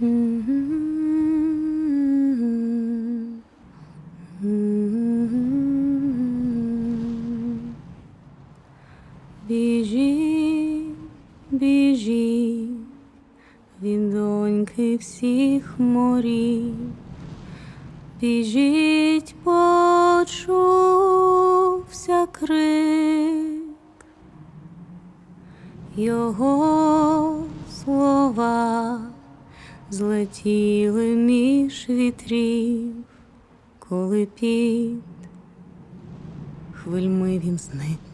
Біжіть, біжіть, від доньки всіх морів. Біжіть, почувся крик, його слова злетіли між вітрів, коли під хвильми він зник.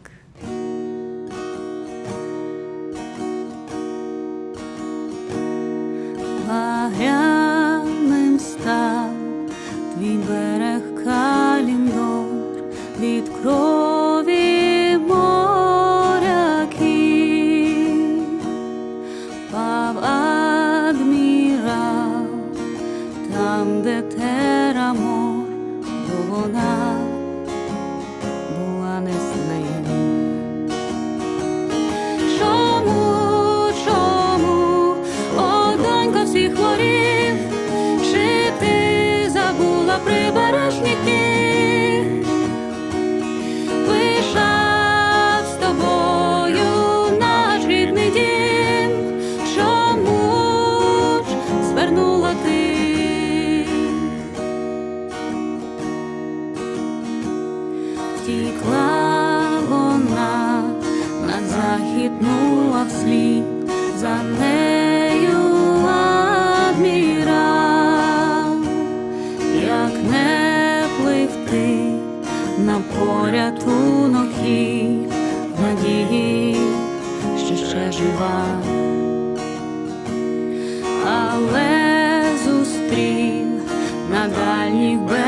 Втікла вона на західну а вслід за нею адмірал, як не пливти на порятунок їй надії, що ще жива, але зустрів на дальніх берегах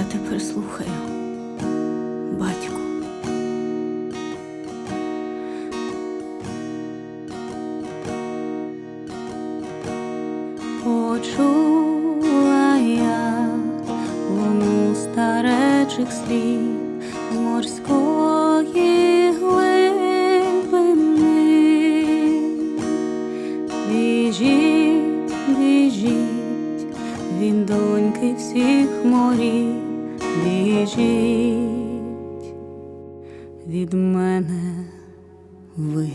Я тепер слухаю, батьку. Почула я луну старечих слів з морської глибини. Біжіть, біжіть, він доньки всіх морів, біжіть від мене ви.